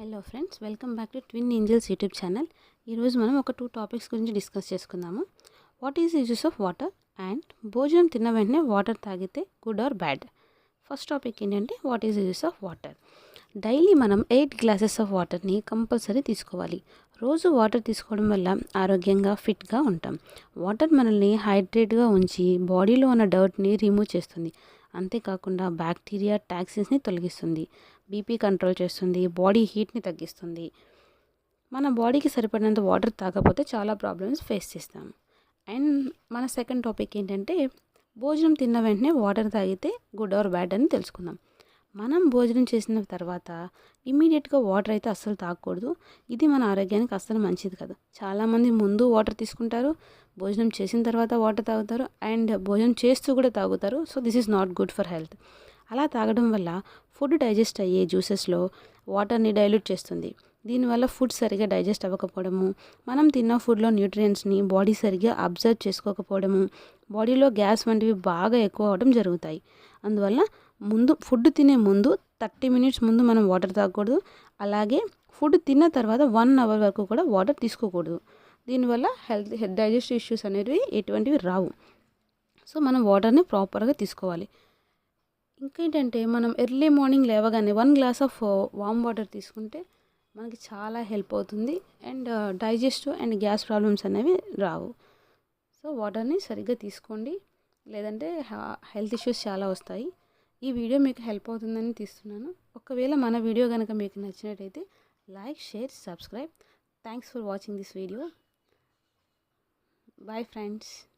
Hello friends welcome back to twin angels YouTube channel. ఈరోజు మనం ఒక టూ టాపిక్స్ గురించి డిస్కస్ చేసుకుందాము. What is uses of water and భోజనం తిన్న వెంటనే వాటర్ తాగితే good or bad first topic ఏంటంటే what is uses of water daily మనం ఎయిట్ గ్లాసెస్ ఆఫ్ వాటర్ని కంపల్సరీ తీసుకోవాలి. రోజు వాటర్ తీసుకోవడం వల్ల ఆరోగ్యంగా ఫిట్గా ఉంటాం. వాటర్ మనల్ని హైడ్రేట్గా ఉంచి బాడీలో ఉన్న డర్ట్ని రిమూవ్ చేస్తుంది. అంతేకాకుండా బ్యాక్టీరియా టాక్సిన్స్ని తొలగిస్తుంది బీపీ కంట్రోల్ చేస్తుంది బాడీ హీట్ని తగ్గిస్తుంది. మన బాడీకి సరిపడినంత వాటర్ తాగకపోతే చాలా ప్రాబ్లమ్స్ ఫేస్ చేస్తాం. అండ్ మన సెకండ్ టాపిక్ ఏంటంటే భోజనం తిన్న వెంటనే వాటర్ తాగితే గుడ్ ఆర్ బ్యాడ్ అని తెలుసుకుందాం. మనం భోజనం చేసిన తర్వాత ఇమీడియట్గా వాటర్ అయితే అస్సలు తాగకూడదు. ఇది మన ఆరోగ్యానికి అస్సలు మంచిది కాదు. చాలామంది ముందు వాటర్ తీసుకుంటారు భోజనం చేసిన తర్వాత వాటర్ తాగుతారు అండ్ భోజనం చేస్తూ కూడా తాగుతారు. So this is not good for health. అలా తాగడం వల్ల ఫుడ్ డైజెస్ట్ అయ్యే జ్యూసెస్లో వాటర్ని డైల్యూట్ చేస్తుంది. దీనివల్ల ఫుడ్ సరిగా డైజెస్ట్ అవ్వకపోవడము మనం తిన్న ఫుడ్లో న్యూట్రియంట్స్ని బాడీ సరిగా అబ్జర్వ్ చేసుకోకపోవడము బాడీలో గ్యాస్ వంటివి బాగా ఎక్కువ అవడం జరుగుతాయి. అందువల్ల ముందు ఫుడ్ తినే ముందు థర్టీ మినిట్స్ ముందు మనం వాటర్ తాగకూడదు. అలాగే ఫుడ్ తిన్న తర్వాత వన్ అవర్ వరకు కూడా వాటర్ తీసుకోకూడదు. దీనివల్ల హెల్త్ డైజెస్ట్ ఇష్యూస్ అనేవి ఎటువంటివి రావు. సో మనం వాటర్ని ప్రాపర్గా తీసుకోవాలి. ఇంకేంటంటే మనం ఎర్లీ మార్నింగ్ లేవగానే one glass of warm water తీసుకుంటే మనకి చాలా హెల్ప్ అవుతుంది. And digest and gas problems అనేవి రావు. సో వాటర్ని సరిగ్గా తీసుకోండి. లేదంటే హెల్త్ ఇష్యూస్ చాలా వస్తాయి. ఈ వీడియో మీకు హెల్ప్ అవుతుందని తీస్తున్నాను. ఒకవేళ మన వీడియో కనుక మీకు నచ్చినట్టయితే like share subscribe. Thanks for watching this video. Bye friends.